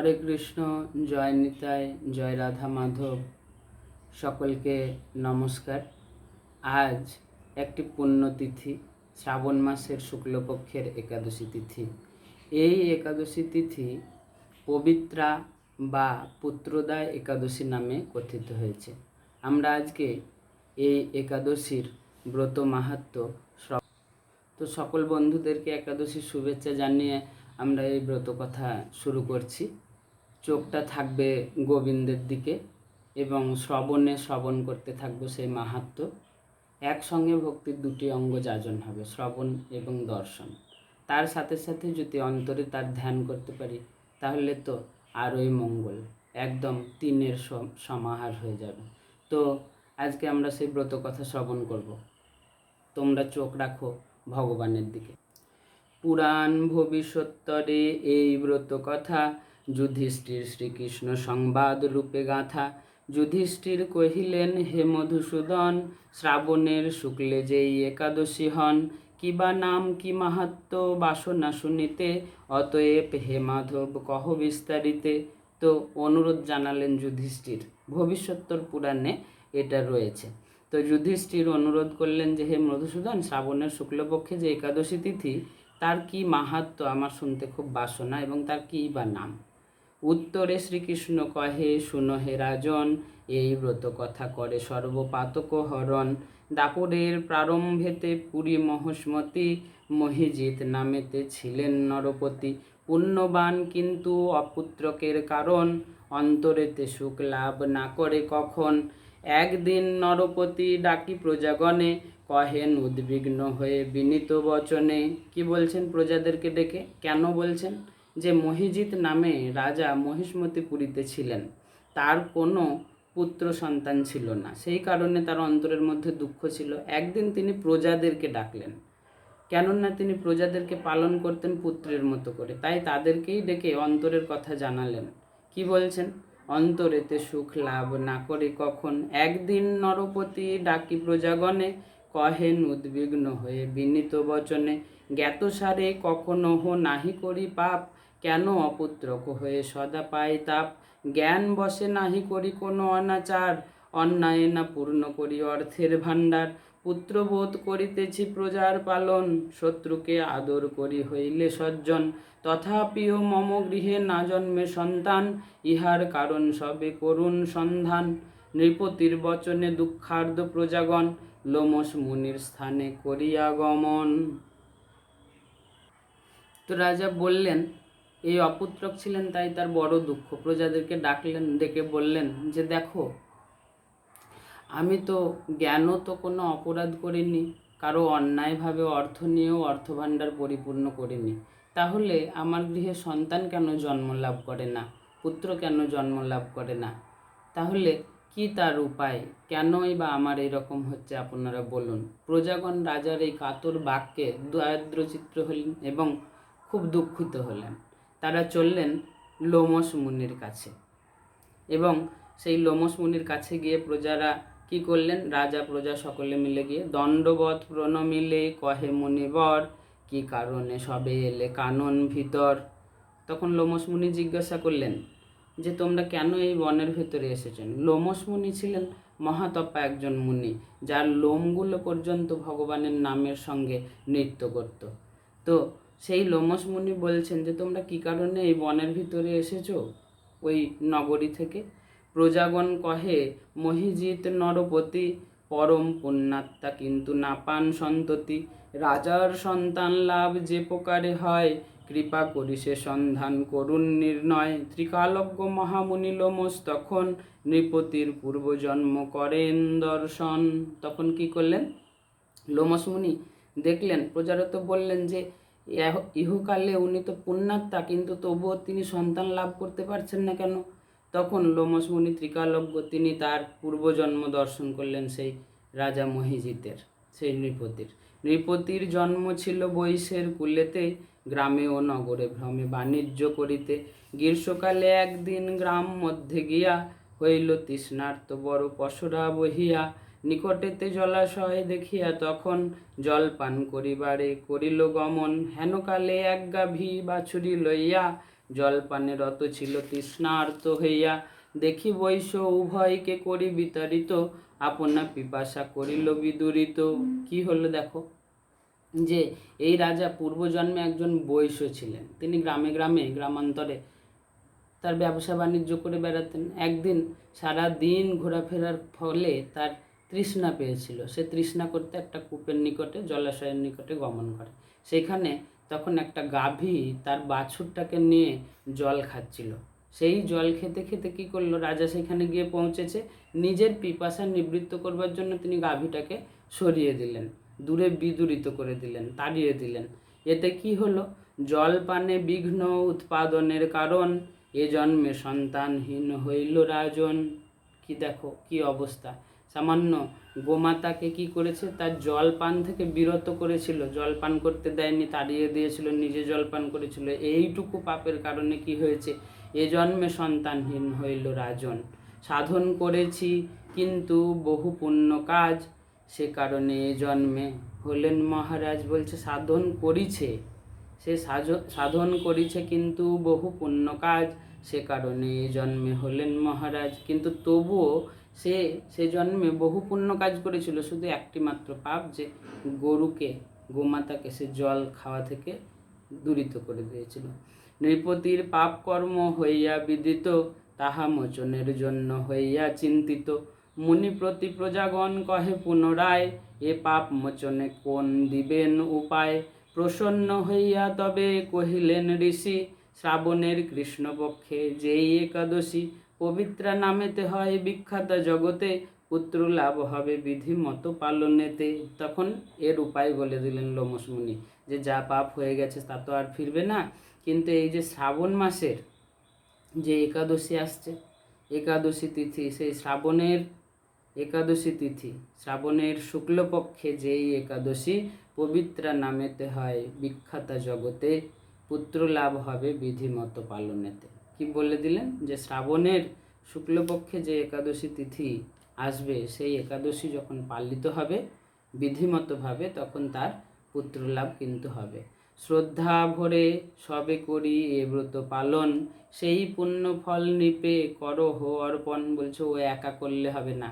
হরে কৃষ্ণ, জয় নিতাই, জয় রাধা মাধব। সকলকে নমস্কার। আজ একটি পুণ্যতিথি, শ্রাবণ মাসের শুক্লপক্ষের একাদশী তিথি। এই একাদশী তিথি পবিত্রা বা পুত্রদায় একাদশী নামে কথিত হয়েছে। আমরা আজকে এই একাদশীর ব্রত মাহাত্ম্য শ্র- তো সকল বন্ধুদেরকে একাদশীর শুভেচ্ছা জানিয়ে আমরা এই ব্রত কথা শুরু করছি। চোখটা থাকবে গোবিন্দের দিকে এবং শ্রবণে শ্রবণ করতে থাকব সেই মাহাত্ম্য একসঙ্গে ভক্তির দুটি অঙ্গ যাজন হবে, শ্রবণ এবং দর্শন। তার সাথে সাথে যদি অন্তরে তার ধ্যান করতে পারি, তাহলে তো আরোই মঙ্গল, একদম তিনের সম- সমাহার হয়ে যাবে। তো আজকে আমরা সেই ব্রত কথা শ্রবণ করব। তোমরা চোখ রাখো ভগবানের দিকে। পুরাণ ভবিষ্যত্তরে এই ব্রত কথা যুধিষ্ঠির শ্রীকৃষ্ণ সংবাদ রূপে গাথা। যুধিষ্ঠির কহিলেন, হে মধুসূদন, শ্রাবণের শুক্লে যেই একাদশী হন কিবা নাম, কি মাহাত্ম, বাসনা শুনিতে, অতএব হে মাধব, কহ বিস্তারিতে। তো অনুরোধ জানালেন যুধিষ্ঠির। ভবিষ্যত্তর পুরাণে এটা রয়েছে। তো যুধিষ্ঠির অনুরোধ করলেন যে, হে মধুসূদন, শ্রাবণের শুক্লপক্ষে যে একাদশী তিথি, তার কি মাহাত্ম? আমার শুনতে খুব বাসনা এবং তার কী বা নাম? উত্তরে শ্রীকৃষ্ণ কহে, শুনো হে রাজন, এই ব্রত কথা করে সর্বপাতক হরণ। দাপরের প্রারম্ভেতে পুরী মহস্মতি, মহিজিৎ নামেতে ছিলেন নরপতি। পুণ্যবান কিন্তু অপুত্রকের কারণ, অন্তরেতে সুখ লাভ না করে কখন? একদিন নরপতি ডাকি প্রজাগণে, কহেন উদ্বিগ্ন হয়ে বিনীত বচনে। কি বলছেন প্রজাদেরকে ডেকে? কেন বলছেন? যে মহিজিৎ নামে রাজা মহিষ্মতিপুরীতে ছিলেন, তার কোনো পুত্র সন্তান ছিল না। সেই কারণে তার অন্তরের মধ্যে দুঃখ ছিল। একদিন তিনি প্রজাদেরকে ডাকলেন। কেননা তিনি প্রজাদেরকে পালন করতেন পুত্রের মতো করে। তাই তাদেরকেই ডেকে অন্তরের কথা জানালেন। কি বলছেন? অন্তরেতে সুখ লাভ না করে কখন? একদিন নরপতি ডাকি প্রজাগণে, কহেন উদ্বিগ্ন হয়ে বিনীত বচনে, জ্ঞাতসারে কখনো হো নাহি করি পাপ। কেন অপুত্রক হয়ে সদা পায় তাপ? জ্ঞান বসে নাহি করি কোনো অনাচার, অন্যায় না পূর্ণ করি অর্থের ভাণ্ডার। পুত্রবোধ করিতেছি প্রজার পালন, শত্রুকে আদর করি হইলে সজ্জন। তথাপিও মম গৃহে না জন্মে সন্তান, ইহার কারণ সবে করুণ সন্ধান। নৃপতির বচনে দুঃখার্ধ প্রজাগণ লোমস মুনির স্থানে করিয়া গমন। তো রাজা বললেন এই অপুত্রক ছিলেন তাই তার বড় দুঃখ। প্রজাদেরকে ডাকলেন, ডেকে বললেন যে, দেখো, আমি তো জ্ঞানও তো কোনো অপরাধ করিনি, কারও অন্যায়ভাবে অর্থ নিয়েও অর্থভাণ্ডার পরিপূর্ণ করিনি। তাহলে আমার গৃহে সন্তান কেন জন্ম লাভ করে না? পুত্র কেন জন্ম লাভ করে না? তাহলে কি তার উপায়? কেনই বা আমার এরকম হচ্ছে? আপনারা বলুন। প্রজাগণ রাজার এই কাতর বাক্যে দারিদ্রচিত্র হলেন এবং খুব দুঃখিত হলেন। তারা চললেন লোমস মুনির কাছে। এবং সেই লোমস মুনির কাছে গিয়ে প্রজারা কি করলেন? রাজা, প্রজা সকলে মিলে গিয়ে দণ্ডবত প্রণমিলে কহে মুনিবর, কি কারণে সবে এলে কানন ভিতর? তখন লোমস মুনি জিজ্ঞাসা করলেন, যে তোমরা কেন এই বনের ভেতরে এসেছেন লোমস মুনি ছিলেন মহাতপা একজন মুনি যার লোমগুলো পর্যন্ত ভগবানের নামের সঙ্গে নৃত্য করত। তো সেই লোমস মুনি বলছেন যে, তোমরা কি কারণে এই বনের ভিতরে এসেছ? ওই নগরী থেকে। প্রজাগণ কহে, মহিজিৎ নরপতি, পরম পুণ্যাত্মা কিন্তু না পান সন্ততি। রাজার সন্তান লাভ যে প্রকারে হয়, কৃপা করি সে সন্ধান করুণ নির্ণয়। ত্রিকালজ্ঞ মহামুনি লোমস তখন নৃপতির পূর্বজন্ম করেন দর্শন। তখন কি করলেন? লোমস মুনি দেখলেন প্রজারত বললেন যে ইহকালে উনি তো পুণ্যাত্মা, কিন্তু তবুও তিনি সন্তান লাভ করতে পারছেন না কেন? তখন লোমস মুনি ত্রিকালজ্ঞ তিনি তার পূর্বজন্ম দর্শন করলেন সেই রাজা মহিজিতের, সেই নৃপতির। নৃপতির জন্ম ছিল বৈশের কুলেতে, গ্রামে ও নগরে ভ্রমে বাণিজ্য করিতে। গ্রীষ্মকালে একদিন গ্রাম মধ্যে গিয়া হইল তৃষ্ণার্ত বড় পশরা বহিয়া নিকটেতে জলাশয় দেখিয়া তখন জল পান করিবারে করিল গমন। হেনকালে এক গাভী বাছুরি লইয়া জলপানে রত ছিল তৃষ্ণার্ত হইয়া। দেখি বৈশ্য উভয়কে করি বিতাড়িত, আপনা পিপাসা করিল বিদুরিত। কি হলো দেখো, যে এই রাজা পূর্বজন্মে একজন বৈশ্য ছিলেন। তিনি গ্রামে গ্রামে, গ্রামান্তরে তার ব্যবসা বাণিজ্য করে বেড়াতেন। একদিন সারা দিন ঘোরাফেরার ফলে তার তৃষ্ণা পেয়েছিল। সে তৃষ্ণা করতে একটা কূপের নিকটে, জলাশয়ের নিকটে গমন করে। সেখানে তখন একটা গাভী তার বাছুরটাকে নিয়ে জল খাচ্ছিল। সেই জল খেতে খেতে কি করল? রাজা সেখানে গিয়ে পৌঁছেছে। নিজের পিপাসা নিবৃত্ত করবার জন্য তিনি গাভীটাকে সরিয়ে দিলেন। দূরে বিদূরিত করে দিলেন, তাড়িয়ে দিলেন। এতে কি হলো? জল পানে বিঘ্ন উৎপাদনের কারণ। এ জন্মে সন্তানহীন হইল রাজন। কি দেখো, কি অবস্থা? সামান্য গোমাতাকে কি করেছে? তার জল পান থেকে বিরত করেছিল। জল পান করতে দেয়নি, তাড়িয়ে দিয়েছিল, নিজে জল পান করেছিল। এইটুকু পাপের কারণে কি হয়েছে? এ জন্মে সন্তানহীন হইল রাজন। সাধন করেছি, কিন্তু বহু পুণ্য কাজ। সে কারণে এ জন্মে হলেন মহারাজ, বলছে, সাধন করিছে। সে সাধন করিছে, কিন্তু বহু পুণ্য কাজ। সে কারণে এ জন্মে হলেন মহারাজ। কিন্তু তবুও সে সে জন্মে বহু পুণ্য কাজ করেছিল, শুধু একটি মাত্র পাপ যে গরুকে, গোমাতাকে সে জল খাওয়া থেকে দূরিত করে দিয়েছিল। নৃপতির পাপ কর্ম হইয়া বিদিত, তাহা মোচনের জন্য হইয়া চিন্তিত। মুনি প্রতি প্রজাগণ কহে পুনরায়, এ পাপ মোচনে কোন দিবেন উপায়? প্রসন্ন হইয়া তবে কহিলেন ঋষি, শ্রাবণের কৃষ্ণপক্ষে যেই একাদশী পবিত্রা নামেতে হয় বিখ্যাত জগতে, পুত্র লাভ হবে বিধি মতো পালনেতে। তখন এর উপায় বলে দিলেন লোমস মুনি, যে যা পাপ হয়ে গেছে তা তো আর ফিরবে না। কিন্তু এই যে শ্রাবণ মাসের যে একাদশী আসছে, একাদশী তিথি, সেই শ্রাবণের একাদশী তিথি, শ্রাবণের শুক্লপক্ষে যেই একাদশী পবিত্রা নামেতে হয়, বিখ্যাতা জগতে পুত্র লাভ হবে বিধিমতো পালনেতে। কি বলে দিলেন যে শ্রাবণের শুক্লপক্ষে যে একাদশী তিথি আসবে, সেই একাদশী যখন পালিত হবে বিধিমতোভাবে, তখন তার পুত্র লাভ কিন্তু হবে। শ্রদ্ধা ভরে সবে করি এ ব্রত পালন, সেই পুণ্য ফল নিপে করো হো অর্পণ, বলছে, ও একা করলে হবে না,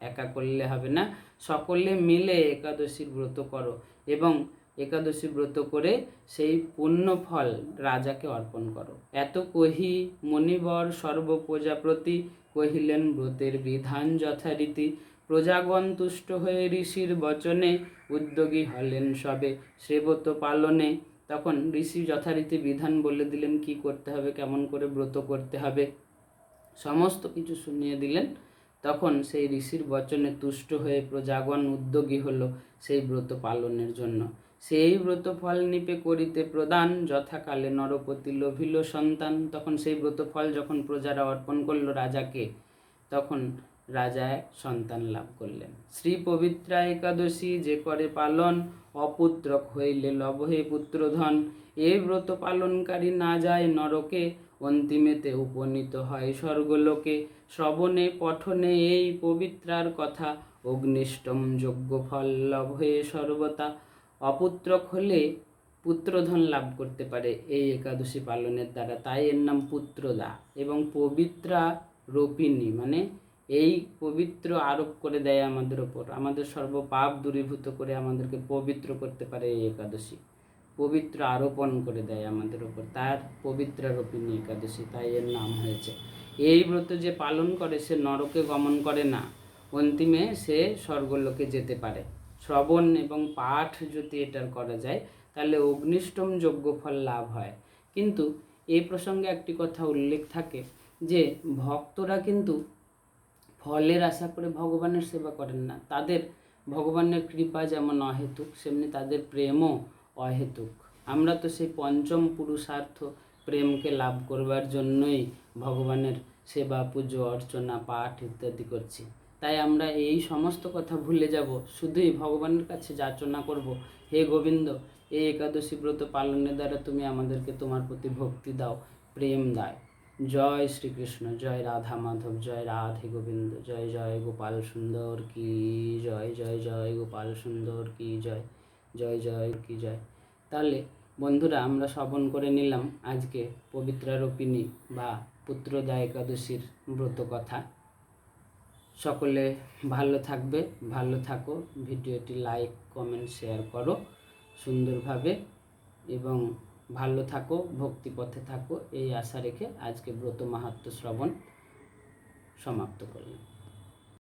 একা করলে হবে না। সকলে মিলে একাদশীর ব্রত করো। এবং একাদশী ব্রত করে সেই পুণ্য ফল রাজাকে অর্পণ করো। এত কহি মণিবর সর্ব প্রজাপ্রতি কহিলেন ব্রতের বিধান যথারীতি। প্রজাগণ তুষ্ট হয়ে ঋষির বচনে উদ্যোগী হলেন সবে। শ্রেবত পালনে। তখন ঋষি যথারীতি বিধান বলে দিলেন, কি করতে হবে? কেমন করে ব্রত করতে হবে? সমস্ত কিছু শুনিয়ে দিলেন। তখন সেই ঋষির বচনে তুষ্ট হয়ে প্রজাগণ উদ্যোগী হলো সেই ব্রত পালনের জন্য। সেই ব্রত ফল নিপে করিতে প্রদান। যথাকালে নরপতি লোভিল সন্তান। তখন সেই ব্রত ফল যখন প্রজারা অর্পণ করল রাজাকে, তখন রাজা সন্তান লাভ করলেন। শ্রী পবিত্রা একাদশী যে করে পালন, অপুত্রক হইলে লভহে পুত্রধন। এ ব্রত পালনকারী না যায় নরকে, অন্তিমেতে উপনীত হয় স্বর্গলোকে। শ্রবণে, পঠনে এই পবিত্রার কথা, অগ্নিষ্টম যজ্ঞ ফল লভে সর্বতা। অপুত্রক হলে পুত্রধন লাভ করতে পারে। এই একাদশী পালনের দ্বারা। তাই এর নাম পুত্রদা এবং পবিত্রা রোপিণী মানে এই পবিত্র আরোপ করে দেয় আমাদের ওপর। আমাদের সর্ব পাপ দূরীভূত করে আমাদেরকে পবিত্র করতে পারে এই একাদশী। পবিত্র আরোপণ করে দেয় আমাদের ওপর। তার পবিত্র রোপিণী একাদশী। তাই এর নাম হয়েছে। এই ব্রত যে পালন করে, সে নরকে গমন করে না। অন্তিমে সে স্বর্গলোকে যেতে পারে। শ্রবণ এবং পাঠ যদি এটার করা যায়, তাহলে অগ্নিষ্টম যোগ্য ফল লাভ হয়। কিন্তু এই প্রসঙ্গে একটি কথা উল্লেখ থাকে যে, ভক্তরা কিন্তু ফলের আশা করে ভগবানের সেবা করেন না। তাদের ভগবানের কৃপা যেমন অহেতুক, সেমনি তাদের প্রেমও অহেতুক। আমরা তো সেই পঞ্চম পুরুষার্থ প্রেমকে লাভ করবার জন্যই ভগবানের সেবা, পুজো, অর্চনা, পাঠ ইত্যাদি করছি। তাই আমরা এই সমস্ত কথা ভুলে যাব। শুধুই ভগবানের কাছে যাচনা করব। হে গোবিন্দ, এই একাদশী ব্রত পালনের দ্বারা তুমি আমাদেরকে তোমার প্রতি ভক্তি দাও, প্রেম দাও। জয় শ্রীকৃষ্ণ, জয় রাধা মাধব, জয় রাধে গোবিন্দ, জয় জয় গোপাল সুন্দর কি জয় জয় জয় গোপাল সুন্দর কি জয় জয় জয় কি জয়। তাহলে বন্ধুরা, আমরা শ্রবণ করে নিলাম আজকে পবিত্রা রূপিণী বা পুত্রদা একাদশীর ব্রত কথা। সকলে ভালো থাকবে, ভালো থাকো। ভিডিওটি লাইক, কমেন্ট, শেয়ার করো সুন্দরভাবে এবং ভালো থাকো, ভক্তিপথে থাকো। এই আশা রেখে আজকে ব্রত মাহাত্ম শ্রবণ সমাপ্ত করলাম।